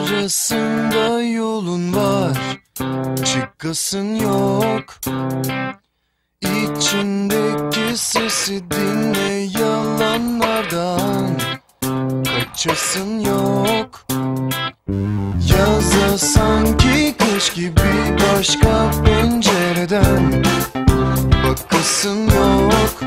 arasında yolun var Çıkasın yok. İçindeki sesi dinle yalanlardan Kaçasın yok. Yaza sanki kış gibi başka pencereden Bakasın yok.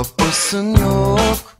Yapasın yok.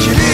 Should you